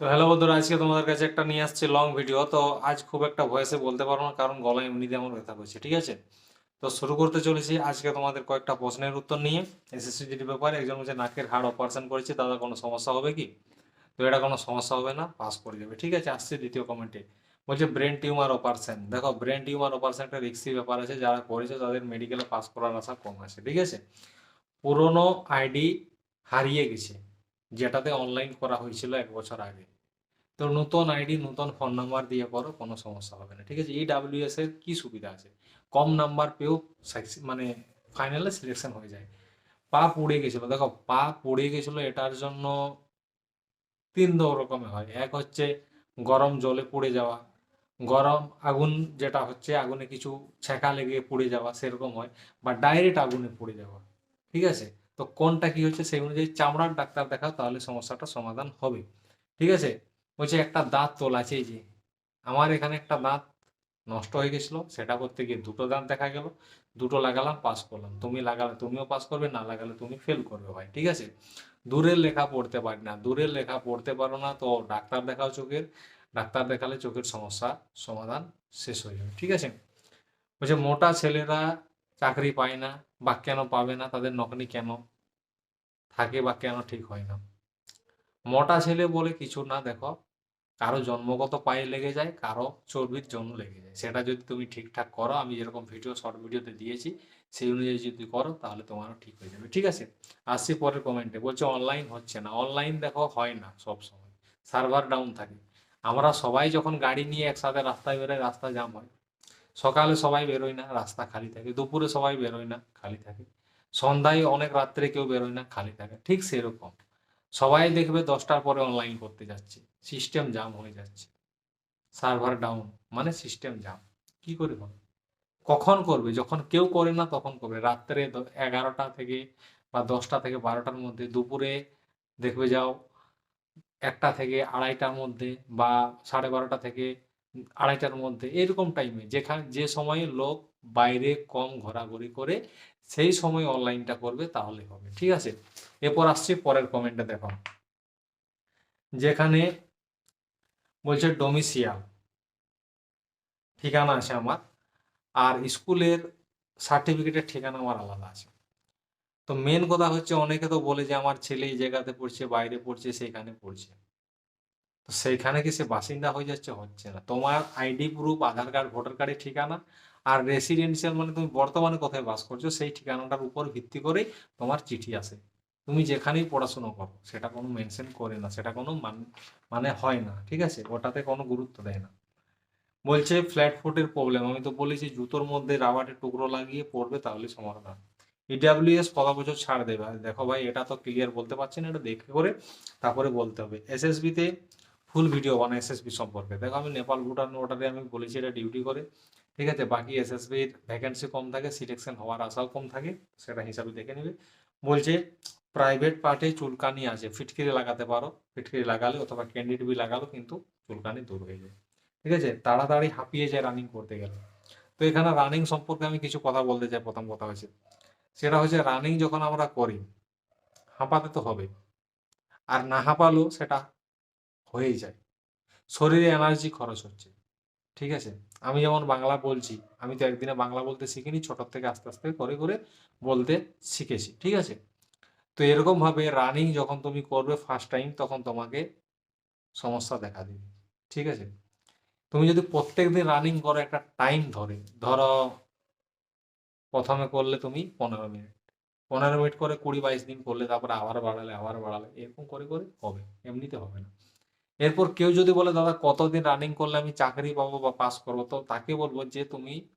তো হ্যালো বন্ধুরা, আজকে তোমাদের কাছে একটা নিয়ে আসছে লং ভিডিও তো আজ খুব একটা ভয়েসে বলতে পারব না, কারণ গলায় এমনিতে আমার ব্যথা করছে, ঠিক আছে? তো শুরু করতে চলেছি আজকে তোমাদের কয়েকটা প্রশ্নের উত্তর নিয়ে। এসএসসি জিডি ব্যাপারে একজন হচ্ছে নাকের হাড় অপারেশন করেছে, দাদা, কোনো সমস্যা হবে কি? তো এটা কোনো সমস্যা হবে না পাস করে যাবে, ঠিক আছে? আসছে দ্বিতীয় কমেন্টে বলছে ব্রেন টিউমার অপারেশন দেখো ব্রেন টিউমার অপারেশন একটা রিক্সি ব্যাপার আছে, যারা করেছে তাদের মেডিকেলে পাস করার আশা কম আছে, ঠিক আছে? পুরনো আইডি হারিয়ে গেছে যেটাতে অনলাইন করা হয়েছিল এক বছর আগে। তো নতুন আইডি নতুন ফোন নাম্বার দিয়ে করো, কোনো সমস্যা হবে না, ঠিক আছে? এই ডাব্লিউএস এর কি সুবিধা আছে? কম নাম্বার পেয়েও মানে ফাইনালে সিলেকশন হয়ে যায়। পা পড়ে গেছিল, দেখো, পা পড়ে গেছিল এটার জন্য তিন রকমে হয়। এক হচ্ছে গরম জলে পড়ে যাওয়া, গরম আগুন যেটা হচ্ছে আগুনে কিছু ছেঁকা লেগে পুড়ে যাওয়া, সেরকম হয়, বা ডাইরেক্ট আগুনে পুড়ে যাওয়া, ঠিক আছে? তো কোনটা কি হচ্ছে সেই অনুযায়ী চামড়ার ডাক্তার দেখাও, তাহলে সমস্যাটা সমাধান হবে। ঠিক আছে? বলছে একটা দাঁত তোল আছে যে। আমার এখানে একটা দাঁত নষ্ট হয়ে গেছিল, সেটা করতে গিয়ে দুটো দাঁত দেখা গেল। দুটো লাগালাম পাস করলাম। তুমি লাগালে তুমিও পাস করবে, না লাগালে তুমি ফেল করবে ভাই, ঠিক আছে? দূরের লেখা পড়তে পারি না, দূরের লেখা পড়তে পারো না, তো ডাক্তার দেখাও চোখের, ডাক্তার দেখালে চোখের সমস্যা সমাধান শেষ হয়ে যাবে, ঠিক আছে? বলছে মোটা ছেলেরা চাকরি পায় না, বা কেন পাবে না, তাদের নকনি কেন? থাকে বা কেন ঠিক হয় না। মোটা ছেলে বলে কিছু না, দেখো। কারও জন্মগত পায়ে লেগে যায়, কারও চর্বির জন্য লেগে যায়। সেটা যদি তুমি ঠিকঠাক করো, আমি যেরকম ভিডিও শর্ট ভিডিওতে দিয়েছি, সেই অনুযায়ী যদি করো, তাহলে তোমারও ঠিক হয়ে যাবে। ঠিক আছে? আসছি পরের কমেন্টে বলছে অনলাইন হচ্ছে না। অনলাইন দেখো, হয় না সব সময়। সার্ভার ডাউন থাকে। আমরা সবাই যখন গাড়ি নিয়ে একসাথে রাস্তায় বেরোয় রাস্তা জাম হয়। সকালে সবাই বেরোয় না, রাস্তা খালি থাকে, দুপুরে সবাই বেরোয় না, খালি থাকে। সন্ধ্যায় অনেক রাত্রে কেউ বেরোয় না, খালি থাকে। ঠিক সেরকম। সবাই দেখবে দশটার পরে অনলাইন করতে যাচ্ছে। সিস্টেম জাম হয়ে যাচ্ছে। সার্ভার ডাউন মানে সিস্টেম জাম কি করে হবে? কখন করবে? যখন কেউ করে না, তখন করবে। রাত্রে এগারোটা থেকে বা দশটা থেকে বারোটার মধ্যে দুপুরে দেখবে যাও, একটা থেকে আড়াইটার মধ্যে বা সাড়ে বারোটা থেকে আড়াইটার মধ্যে, এরকম টাইমে যেখানে, যে সময়ে লোক বাইরে কম ঘোরাঘুরি করে, সেই সময় অনলাইনটা করবে তাহলে হবে, ঠিক আছে? এরপর আসছি পরের কমেন্টে দেখো। যেখানে বলছে ডোমিসিয়াল ঠিকানা আছে আমার, আর স্কুলের সার্টিফিকেটের ঠিকানা আমার আলাদা আছে। তো মেন কথা হচ্ছে, অনেকে তো বলে যে আমার ছেলে এই জায়গাতে পড়ছে, বাইরে পড়ছে, সেখানে পড়ছে। তো সেইখানে কি সে বাসিন্দা হয়ে যাচ্ছে? হচ্ছে না। তোমার ID proof Aadhaar card voter কার্ডের ঠিকানা আর রেসিডেন্সিয়াল মানে তুমি বর্তমানে কোথায় বাস করছ, সেই ঠিকানাটার উপর ভিত্তি করেই তোমার চিঠি আসে। তুমি যেখানেই পড়াশুনো করো, সেটা কোনো মেনশন করে না, সেটা কোনো মান- হয় না, ঠিক আছে? ওটাতে কোনো গুরুত্ব দেয় না। বলছে ফ্ল্যাট ফুটের প্রবলেম আমি তো বলেছি, জুতোর মধ্যে রাবারের টুকরো লাগিয়ে পড়বে তাহলে সমাধান। ইডাব্লিউএস কত বছর ছাড় দেবে? দেখো ভাই, এটা তো ক্লিয়ার বলতে পারছি না, এটা দেখে করে তারপরে বলতে হবে। এসএসবি তে ফুল ভিডিও বানায় এসএসবি সম্পর্কে। দেখো আমি নেপাল ভুটান ওটারে আমি বলেছি এটা ডিউটি করে। ঠিক আছে? বাকি এসএসবির ভ্যাকেন্সি কম থাকে সিলেকশন হওয়ার আশাও কম থাকে, সেটা হিসাবে দেখে নেবে। বলছে প্রাইভেট পার্টে চুলকানি আছে, ফিটকিরি লাগাতে পারো। ফিটকিরি লাগালে অথবা ক্যান্ডিড বি লাগালো, কিন্তু চুলকানি দূর হয়ে যায়। ঠিক আছে? তাড়াতাড়ি হাঁপিয়ে যায় রানিং করতে গেলে। তো এখানে রানিং সম্পর্কে আমি কিছু কথা বলতে চাই, প্রথম কথা হচ্ছে। সেটা হচ্ছে রানিং যখন আমরা করি, হাঁপাতে তো হবে। আর না হাঁপালেও সেটা হয়েই যায়। শরীরে এনার্জি খরচ হচ্ছে। ঠিক আছে? আমি যেমন বাংলা বলছি, আমি তো একদিনে বাংলা বলতে শিখিনি, ছোটোর থেকে আস্তে আস্তে করে করে বলতে শিখেছি। ঠিক আছে? তো এরকম ভাবে রানিং যখন তুমি করবে ফার্স্ট টাইম তখন তোমাকে সমস্যা দেখা দেবে। ঠিক আছে? তুমি যদি প্রত্যেক দিন রানিং করো, একটা টাইম ধরে, ধরো প্রথমে করলে তুমি পনেরো মিনিট পনেরো মিনিট করে কুড়ি বাইশ দিন করলে, তারপরে আবার বাড়ালে আবার বাড়ালে, এরকম করে করে হবে। এমনিতে হবে না। এরপর কেউ যদি বলে, দাদা, কতদিন রানিং করলে আমি চাকরি পাবো বা পাস করব? তো তাকে বলব যে, তুমি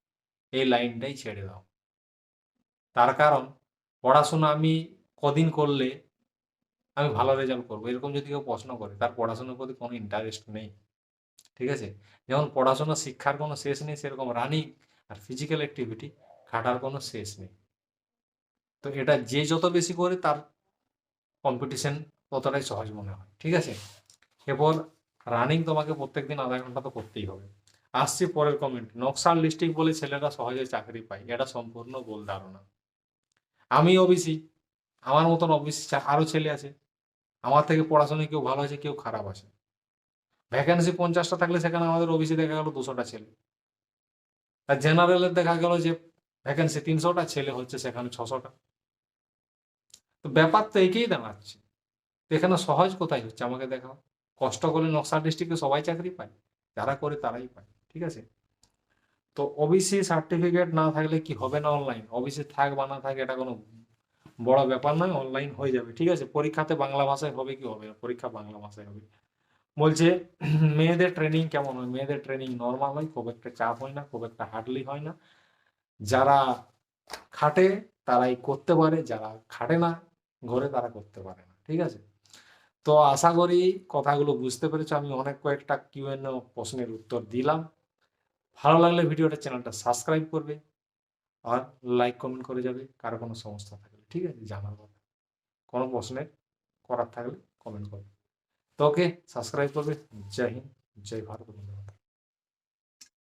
এই লাইনটাই ছেড়ে দাও। তার কারণ, পড়াশোনা আমি কদিন করলে আমি ভালো রেজাল্ট করব, এরকম যদি কেউ প্রশ্ন করে, তার পড়াশোনার প্রতি কোনো ইন্টারেস্ট নেই। ঠিক আছে? যেমন পড়াশোনা, শিক্ষার কোনো শেষ নেই, সেরকম রানিং আর ফিজিক্যাল অ্যাক্টিভিটি খাটার কোনো শেষ নেই। তো এটা যে যত বেশি করে তার কম্পিটিশন ততটাই সহজ মনে হয়। ঠিক আছে? এরপর রানিং তোমাকে প্রত্যেকদিন আধা ঘণ্টা তো করতেই হবে। আসছি পরের কমেন্ট নকশাল ডিস্ট্রিক্ট বলে ছেলেরা সহজে চাকরি পায়। এটা সম্পূর্ণ ভুল ধারণা। আমি ওবিসি আমার মতন ওবিসি আরও ছেলে আছে। আমার থেকে পড়াশোনায় কেউ ভালো আছে, কেউ খারাপ আছে। ভ্যাকেন্সি পঞ্চাশটা থাকলে সেখানে আমাদের ওবিসি দেখা গেল দুশোটা ছেলে। আর জেনারেলের দেখা গেল যে ভ্যাকেন্সি তিনশোটা, ছেলে হচ্ছে সেখানে ছশোটা। তো ব্যাপার তো একেই দাঁড়াচ্ছে। তো এখানে সহজ কোথায় হচ্ছে? আমাকে দেখাও। কষ্ট করলে নকশা ডিস্ট্রিক্টে সবাই চাকরি পায়, যারা করে তারাই পায়, ঠিক আছে? তো ওবিসি সার্টিফিকেট না থাকলে কি হবে না অনলাইন ওবিসি থাক বা না থাক, এটা কোনো বড় ব্যাপার নয় অনলাইন হয়ে যাবে, ঠিক আছে? পরীক্ষাতে বাংলা ভাষায় হবে কি হবে পরীক্ষা বাংলা ভাষায় হবে। বলছে, মেয়েদের ট্রেনিং কেমন হয়? মেয়েদের ট্রেনিং নর্মাল হয়, খুব একটা চাপ হয় না, খুব একটা হার্ডলি হয় না। যারা খাটে, তারাই করতে পারে, যারা খাটে না, ঘরে তারা করতে পারে না, ঠিক আছে? তো আশা করি কথাগুলো বুঝতে পেরেছ। আমি অনেক কয়েকটা কিউ এন প্রশ্নের উত্তর দিলাম। ভালো লাগলে ভিডিওটা চ্যানেলটা সাবস্ক্রাইব করবে আর লাইক কমেন্ট করে যাবে, কারও কোনো সমস্যা থাকলে, ঠিক আছে? জানার কথা কোনো প্রশ্নের করার থাকলে কমেন্ট করবে। তো ওকে, সাবস্ক্রাইব করবে। জয় হিন্দ, জয় ভারত বন্ধু